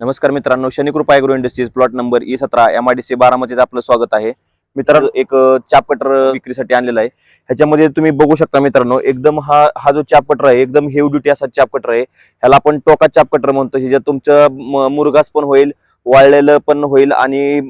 नमस्कार मित्रांनो Shanikrupa agro industries plot number E सतरा एम आय डी सी बारामतीत आपलं स्वागत आहे. मित्रांनो एक चाप कटर विक्रीसाठी आणलेला आहे. ह्याच्यामध्ये तुम्ही बघू शकता मित्रांनो एकदम हा हा जो चापकटर आहे एकदम हेव ड्युटी असा चापकटर आहे. ह्याला आपण टोका चापकटर म्हणतो. हे तुमचं म- पण होईल वाळलेलं पण होईल आणि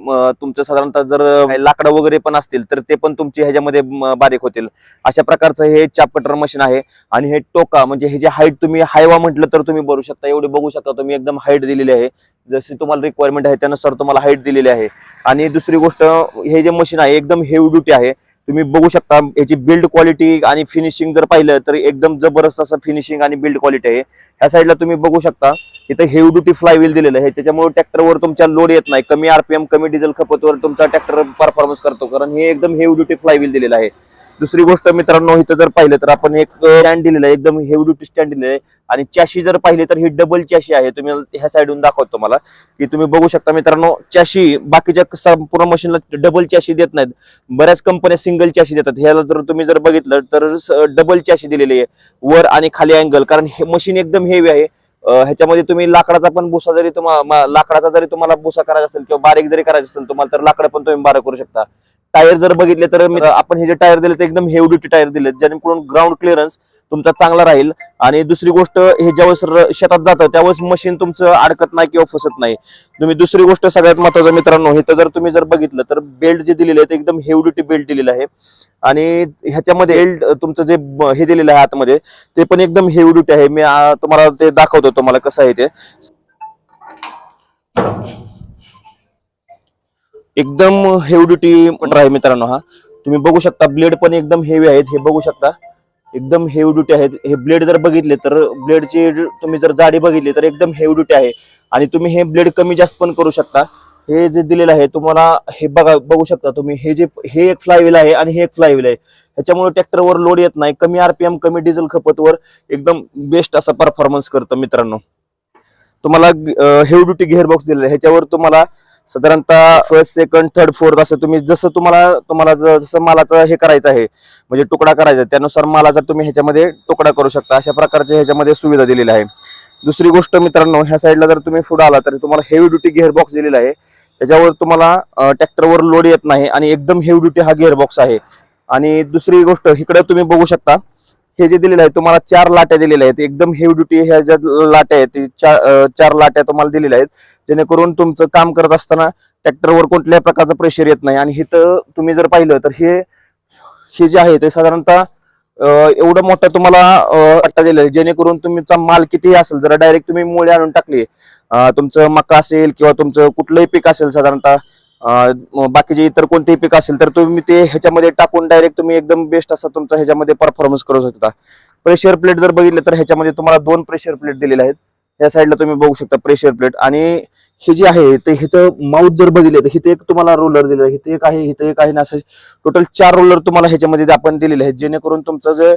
तुमचं साधारणतः जर लाकडं वगैरे पण असतील तर ते पण तुमचे ह्याच्यामध्ये बारीक होतील. अशा प्रकारचं हे चापकटर मशीन आहे आणि हे टोका म्हणजे हे जे हाईट तुम्ही हायवा म्हटलं तर तुम्ही भरू शकता. एवढे बघू शकता तुम्ही एकदम हाईट दिलेली आहे. जशी तुम्हाला रिक्वायरमेंट आहे त्यानुसार तुम्हाला हाईट दिलेली आहे. आणि दुसरी गोष्ट हे जे मशीन आहे एकदम हेवी ड्युटी आहे. तुम्ही बघू शकता याची बिल्ड क्वालिटी आणि फिनिशिंग जर पाहिलं तर एकदम जबरदस्त असं फिनिशिंग आणि बिल्ड क्वालिटी आहे. ह्या साईडला तुम्ही बघू शकता इथं हेवी ड्युटी फ्लायव्हील दिलेलं आहे. त्याच्यामुळे ट्रॅक्टरवर तुमच्या लोड येत नाही. कमी आरपीएम कमी डिझेल खपतवर तुमचा ट्रॅक्टर परफॉर्मन्स करतो. कारण हे एकदम हेवी ड्युटी फ्लायव्हील दिलेलं आहे. दुसरी गोष्ट मित्रांनो इथं जर पाहिलं तर आपण एक स्टँड दिलेलं आहे एकदम हेवी ड्युटी स्टँड दिलेलं आहे. आणि चॅशी जर पाहिली तर ही डबल चॅशी आहे. तुम्ही ह्या साईडून दाखवतो मला की तुम्ही बघू शकता मित्रांनो चॅशी बाकीच्या संपूर्ण मशीनला डबल चॅशी देत नाहीत. बऱ्याच कंपन्या सिंगल चॅशी देतात. ह्याला जर तुम्ही जर बघितलं तर डबल चॅशी दिलेली आहे. वर आणि खाली अँगल कारण हे मशीन एकदम हेवी आहे. ह्याच्यामध्ये तुम्ही लाकडाचा पण भुसा जरी तुम्हाला लाकडाचा जरी तुम्हाला भुसा करायचा असेल किंवा बारीक जरी करायचं असेल तुम्हाला तर लाकडं पण तुम्ही बारीक करू शकता. टायर जर बघितले तर आपण हे जे टायर दिले ते एकदम हेवी ड्युटी टायर दिले जेणेकरून ग्राउंड क्लिअरन्स तुमचा चांगला राहील. आणि दुसरी गोष्ट हे ज्यावेळेस शेतात जातं त्यावेळेस मशीन तुमचं अडकत नाही किंवा फसत नाही. तुम्ही दुसरी गोष्ट सगळ्यात महत्वाचं मित्रांनो इथं जर तुम्ही जर बघितलं तर बेल्ट जे दिलेले आहे ते एकदम हेवी ड्युटी बेल्ट दिलेलं आहे. आणि ह्याच्यामध्ये बेल्ट तुमचं जे हे दिलेलं आहे आतमध्ये ते पण एकदम हेवी ड्युटी आहे. मी तुम्हाला ते दाखवतो. तुम्हाला कसं आहे ते? एकदम हेवी ड्युटी पण आहे मित्रांनो हा. तुम्ही बघू शकता ब्लेड पण एकदम हेवी आहेत हे बघू शकता. एकदम हेवी ड्युटी आहेत. हे ब्लेड जर बघितले तर ब्लेडची तुम्ही जर जाडी बघितली तर एकदम हेवी ड्युटी आहे. आणि तुम्ही हे ब्लेड कमी जास्त पण करू शकता. हे जे दिलेलं आहे तुम्हाला हे बघा बघू शकता तुम्ही. हे जे हे एक फ्लायव्हील आहे आणि हे एक फ्लायव्हील आहे. ह्याच्यामुळे ट्रॅक्टरवर लोड येत नाही. कमी आरपीएम कमी डिझेल खपतवर एकदम बेस्ट असा परफॉर्मन्स करतं मित्रांनो. तुम्हाला हेवी ड्युटी गिअर बॉक्स दिलेला आहे. ह्याच्यावर तुम्हाला साधारणतः फर्स्ट सेकंड थर्ड फोर्थ असं तुम्ही जसं तुम्हाला तुम्हाला जसं मालाचं हे करायचं आहे म्हणजे तुकडा करायचा त्यानुसार मालाचा तुम्ही ह्याच्यामध्ये तुकडा करू शकता अशा प्रकारचे ह्याच्यामध्ये सुविधा दिलेली आहे. दुसरी गोष्ट मित्रांनो ह्या साईडला जर तुम्ही पुढे आला तर तुम्हाला हेवी ड्युटी गिअरबॉक्स दिलेला आहे. त्याच्यावर तुम्हाला ट्रॅक्टरवर लोड येत नाही आणि एकदम हेवी ड्युटी हा गिअरबॉक्स आहे. आणि दुसरी गोष्ट इकडे तुम्ही बघू शकता हे जे दिलेलं आहे तुम्हाला चार लाट्या दिलेल्या आहेत. एकदम हेवी ड्युटी ह्या ज्या लाट्या आहेत ते चार चार लाट्या तुम्हाला दिलेल्या आहेत. जेणेकरून तुमचं काम करत असताना ट्रॅक्टरवर कोणत्याही प्रकारचं प्रेशर येत नाही. आणि इथं तुम्ही जर पाहिलं तर हे हे जे आहे ते साधारणतः एवढं मोठं तुम्हाला पट्टा दिलेला आहे. जेणेकरून तुमचा माल कितीही असेल जर डायरेक्ट तुम्ही मुळे आणून टाकली. तुमचं मका असेल किंवा तुमचं कुठलंही पीक असेल साधारणतः बाकीचे इतर कोणतेही पीक असेल तर तुम्ही ते ह्याच्यामध्ये टाकून डायरेक्ट तुम्ही एकदम बेस्ट असा तुमचा ह्याच्यामध्ये परफॉर्मन्स करू शकता. प्रेशर प्लेट जर बघितलं तर ह्याच्यामध्ये तुम्हाला दोन प्रेशर प्लेट दिलेले आहेत. या साईडला तुम्ही बघू शकता प्रेशर प्लेट आणि हे जे आहे ते हिथं माउथ जर बघितले तर इथे एक तुम्हाला रोलर दिलेलं आहे. इथे एक आहे इथे एक आहे. ना असं टोटल चार रोलर तुम्हाला ह्याच्यामध्ये आपण दिलेले आहेत जेणेकरून तुमचं जे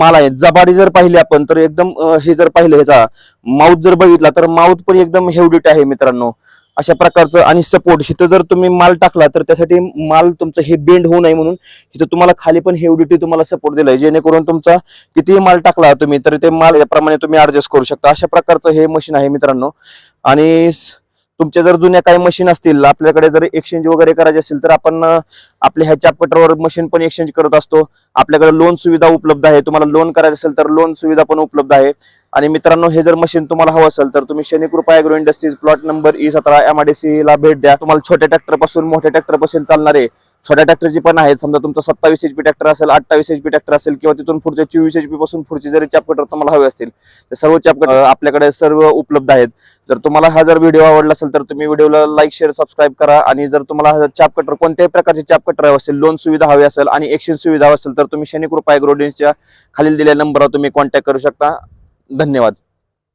माल आहे जबाडी जर पाहिली आपण तर एकदम हे जर पाहिलं ह्याचा माउथ जर बघितला तर माउथ पण एकदम हेवडीट आहे मित्रांनो. अशा प्रकारचं आणि सपोर्ट इथं जर तुम्ही माल टाकला तर त्यासाठी माल तुमचं हे बेंड होऊ नये म्हणून इथं तुम्हाला खाली पण हेवडिटी तुम्हाला सपोर्ट दिलाय. जेणेकरून तुमचा कितीही माल टाकला तुम्ही तर ते माल याप्रमाणे तुम्ही ऍडजस्ट करू शकता. अशा प्रकारचं हे मशीन आहे मित्रांनो. आणि तुमच्या जर जुन्या काही मशीन असतील आपल्याकडे जर एक्सचेंज वगैरे करायचे असेल तर आपण आपल्या ह्या चॅपकटरवर मशीन पण एक्सचेंज करत असतो. आपल्याकडे लोन सुविधा उपलब्ध आहे. तुम्हाला लोन करायचं असेल तर लोन सुविधा पण उपलब्ध आहे. आणि मित्रांनो हे जर मशीन तुम्हाला हवं असेल तर तुम्ही Shanikrupa agro industries plot number E सतरा एमआयडीसी ला भेट द्या. तुम्हाला छोट्या ट्रॅक्टरपासून मोठ्या ट्रॅक्टरपासून चालणारे छोट्या ट्रॅक्टरची पण आहेत. समजा तुमचा सत्तावीस एचपी ट्रॅक्टर असेल अठ्ठावीस एचपी ट्रॅक्टर असेल किंवा तिथून पुढचे चोवीस एचपी पासून पुढचे जरी चापकटर तुम्हाला हवे असतील तर सर्व चापकटर आपल्याकडे सर्व उपलब्ध आहेत. जर तुम्हाला हा जर व्हिडिओ आवडला असेल तर तुम्ही व्हिडिओला लाईक शेअर सबस्क्राईब करा. आणि जर तुम्हाला हा चाप कटर कोणत्याही प्रकारचे चाप कटर हवे असेल लोन सुविधा हवी असेल आणि एक्सचेंज सुविधा हवी असेल तर तुम्ही शनिकृपा ॲग्रोडेन्सच्या खालील दिलेल्या नंबरवर तुम्ही कॉन्टॅक्ट करू शकता. धन्यवाद.